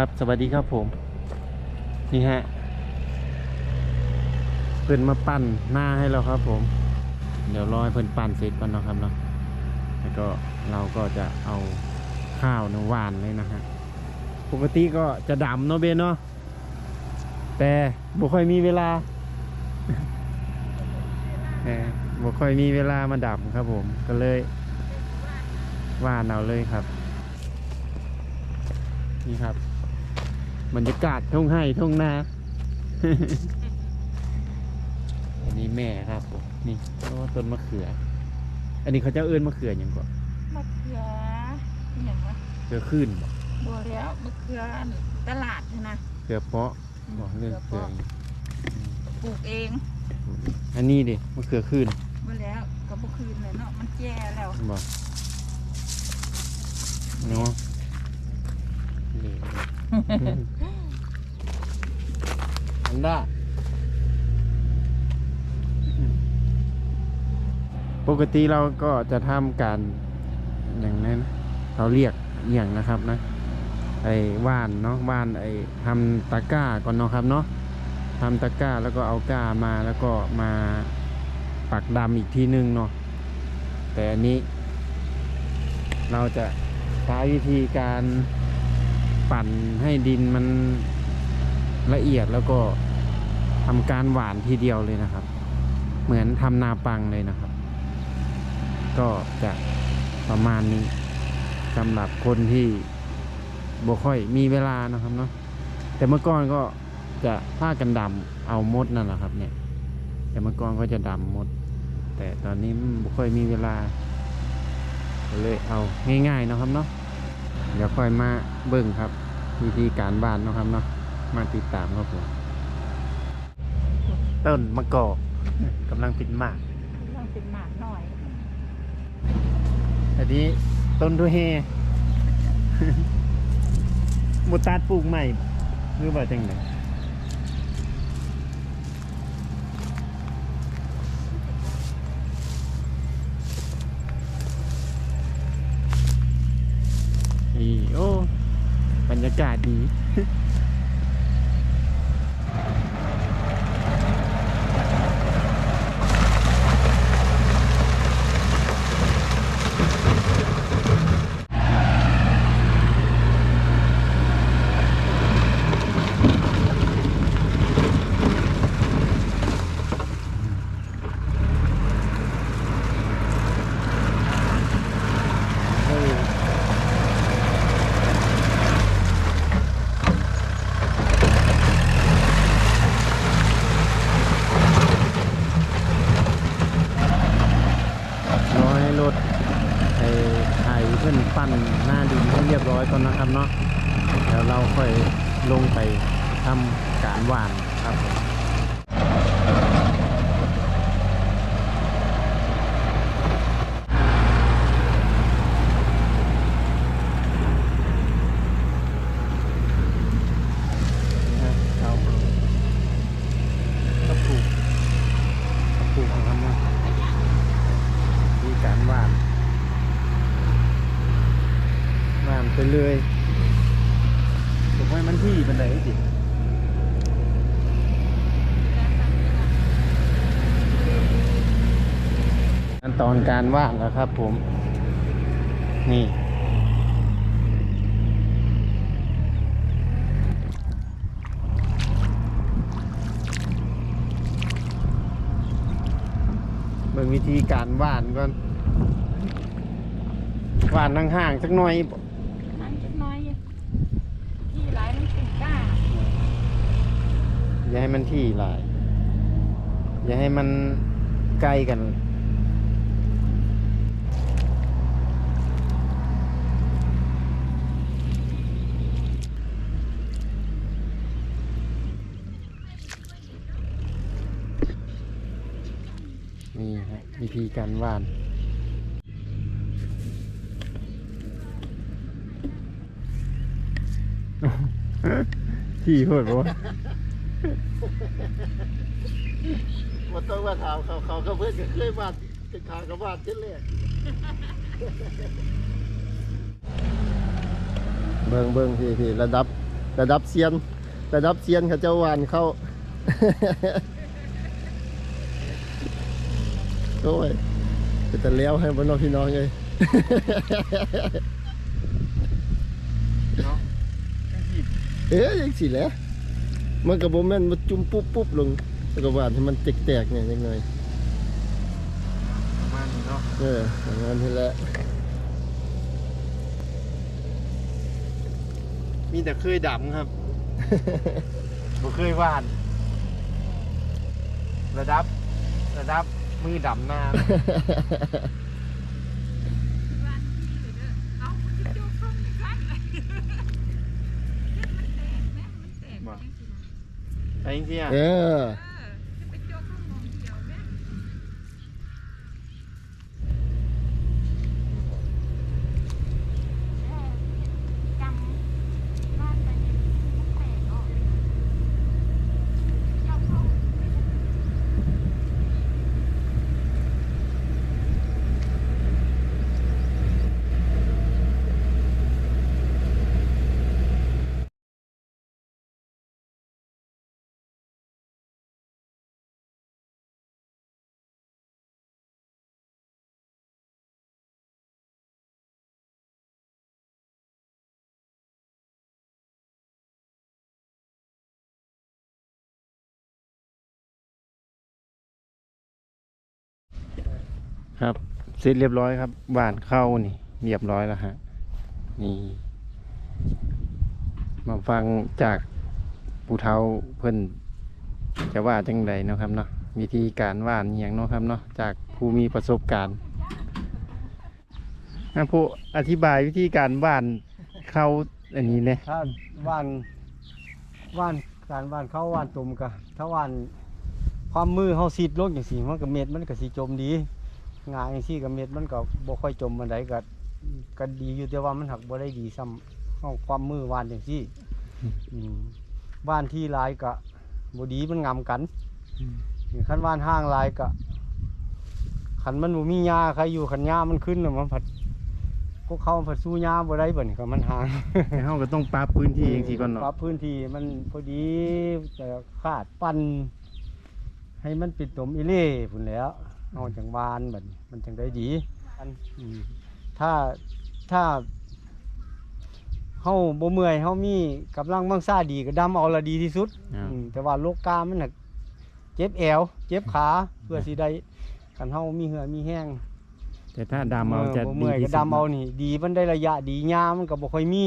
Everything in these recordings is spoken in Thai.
ครับสวัสดีครับผม นี่ฮะเพิ่อนมาปั้นหน้าให้เราครับผม เดี๋ยวรอให้เพิ่อนปั้นเสร็จก่อนนะครับเนาะแล้วก็เราก็จะเอาข้าวเนยหวานเลยนะฮะปกติก็จะดำเนาะเบนเนาะแต่บ่ค่อยมีเวลาเออบ่ค่อยมีเวลามาดับครับผมก็เลยว่านเอาเลยครับ นี่ครับ บรรยากาศทุ่งไห้ทุ่งนาอันนี้แม่ครับผมนี่โอ้ต้นมะเขือ อันนี้เขาจะเอื้อนมะเขืออย่างก่อนมะเขืออหย่างวะเขือขึ้นบ่บัวแล้วมะเขือตลาดนะเขือเปาะบอกเรื่องเขืออย่างปลูกเอง อันนี้ดิมะเขือขึ้นบัวแล้วก็บ่คืนเลยเนาะมันแก่แล้วบอกเนาะ นี่อันด้าปกติเราก็จะทำการอย่างนั้นนะเราเรียกอหย่างนะครับนะ ไอ้ว่านเนาะว่านไอ้ทำตะกร้าก่อนเนาะครับเนาะทำตะกร้าแล้วก็เอาก้ามาแล้วก็มาปักดำอีกทีนึงเนาะแต่อันนี้ เราจะใช้วิธีการ ปั่นให้ดินมันละเอียดแล้วก็ทำการหวานทีเดียวเลยนะครับ เหมือนทำนาปังเลยนะครับ ก็จะประมาณนี้สำหรับคนที่บ่ค่อยมีเวลานะครับเนาะแต่เมื่อก่อนก็จะผ้ากันดำเอามดนั่นแหละครับ เนี่ย แต่เมื่อก่อนก็จะดำมด แต่ตอนนี้บ่ค่อยมีเวลาก็เลยเอาง่ายๆนะครับเนาะ เดี๋ยวค่อยมาเบิ่งครับ วิธีการบ้านเนาะครับเนาะมาติดตามครับผมต้นมะกอกกำลังเป็นหมากต้องเป็นหมากหน่อย อันนี้ต้นทุเฮ บุตาดปลูกใหม่หรือว่าจังไงนี่ โอ้บรรยากาศดี เออรอให้รถไอ้ไอ้เพื่อนปั้นหน้าดินให้เรียบร้อยก่อนนะครับเนาะแล้วเราค่อยลงไปทำการหว่านครับผมนี่ฮะเขาก็ปลูกก็ปลูกนะครับเนาะมีการหว่านหว่านไปเลยผมว่ามัน ที่บันไดสิขั้นตอนการว่านแล้วครับผม นี่เบิ่งวิธีการวานก่อนว่านห่างๆสักหน่อย นั่นจักหน้อยที่หลายมันเป็นก้า อย่าให้มันที่หลาย อย่าให้มันใกล้กันนี่ฮะวิธีการว่านที่โหดปะวะ มันต้องมาถามเขาเขาก็เพื่อนก็เคยมาเป็นขากระบาดเช่นเลยเบิ่งเบิ่งพี่พี่ระดับระดับเซียน ระดับเซียนเขาเจ้าหวานเข้าโอ้ยจะแต่แล้วให้บนน้องพี่น้องเลยเนาะเอ๊ยยังสิแหล้ว มันกับโมเมนต์มันจุ่มปุ๊บปุ๊บลงแล้วก็หวานให้มันแตกๆเนี่ยนิดหน่อยประมาณนี้เนาะเอออย่างนั้นทีละมีแต่เคยดำครับบ่เคยวาดระดับ ระดับมือดำหน้า วันที่เด้อเอามันจะโยกเข้าไปกันเลยมันแตกแม่มันแตก จังซี่นะ ไอ้เหี้ย เออ เออจะไปโยกเข้ามองเดียวแม่เออจำบ้านไปเนี่ยมันแตกออกเลยนะโยกเข้า ครับ เสร็จเรียบร้อยครับบานเข้านี่ เรียบร้อยแล้วฮะ นี่ มาฟังจากผู้เฒ่าเพิ่นจะว่าจังใดเนาะครับเนาะวิธีการว่านอย่างเนาะครับเนาะจากผู้มีประสบการณ์นะผู้อธิบายวิธีการว่านเข้าอันนี้เลยถ้าว่านว่านการว่านเข้าว่านตุ่มกะถ้าว่านความมือเฮาซีดลงอย่างสีมันก็เม็ดมันก็สิจมดี งายจังซี่ก็เม็ดมันก็บ่ค่อยจมมันไดก็ก็ดีอยู่แต่ว่ามันหักบ่ได้ดีซ้ำเฮาความมือว่านจังซี่อืมว่านที่หลายก็บ่ดีมันงํกันคันว่านห้างหลายก็คันมันบ่มีหญ้าใครอยู่คันหญ้ามันขึ้นน่ะมันผัดพวกเขาผัดสู้หญ้าบ่ได้บัดนี้ก็มันห่างเฮาก็ต้องปรับพื้นที่อย่างที่ก่อนเนาะปรับพื้นที่มันพอดีแต่ขาดปั้นให้มันเป็นตมอีเล่พุ่นแหล้ว เอาจังหวานแบบมันจังได้ดีอันอืมถ้าถ้าเฮาบ่เมื่อยเฮามีกำลังบังซ่าดีก็ดำเอาละดีที่สุดครับอืมแต่ว่าโรคกล้ามมันน่ะเจ็บแอว เจ็บขาเพื่อสิได้คันเฮามีเหือมีแห้งแต่ถ้าดำเอาจะบ่ดีเมื่อยที่ก็สุดดำเอานี่ ดีมันได้ระยะดียามันก็บ่ค่อยมี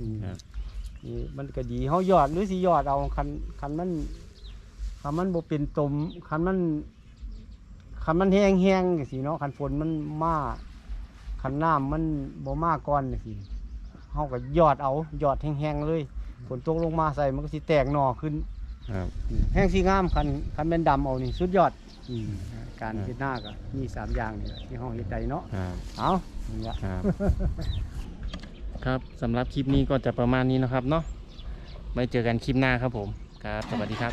อืมครับนี่มันก็ดีเฮายอดหรือสิยอดเอาคันคันมันคันมันบ่เป็นตมคันมัน คันมันแห้งแห้งจังซี่เนาะคันฝนมันมาคันน้ำมันบ่มาก่อนจังซี่เฮาก็ยอดเอายอดแห้งๆเลยฝนตกลงมาใส่มันก็สิแตกหน่อขึ้นครับอืมแห้งสิงามคันคันเป็นดำเอานี่สุดยอดอืมการครับเฮ็ดหน้าก็มีสามอย่างนี่แหละที่เฮาเฮ็ดได้เนาะครับเอานี่ละครับครับสำหรับคลิปนี้ก็จะประมาณนี้นะครับเนาะไว้เจอกันคลิปหน้าครับผมครับ สวัสดีครับ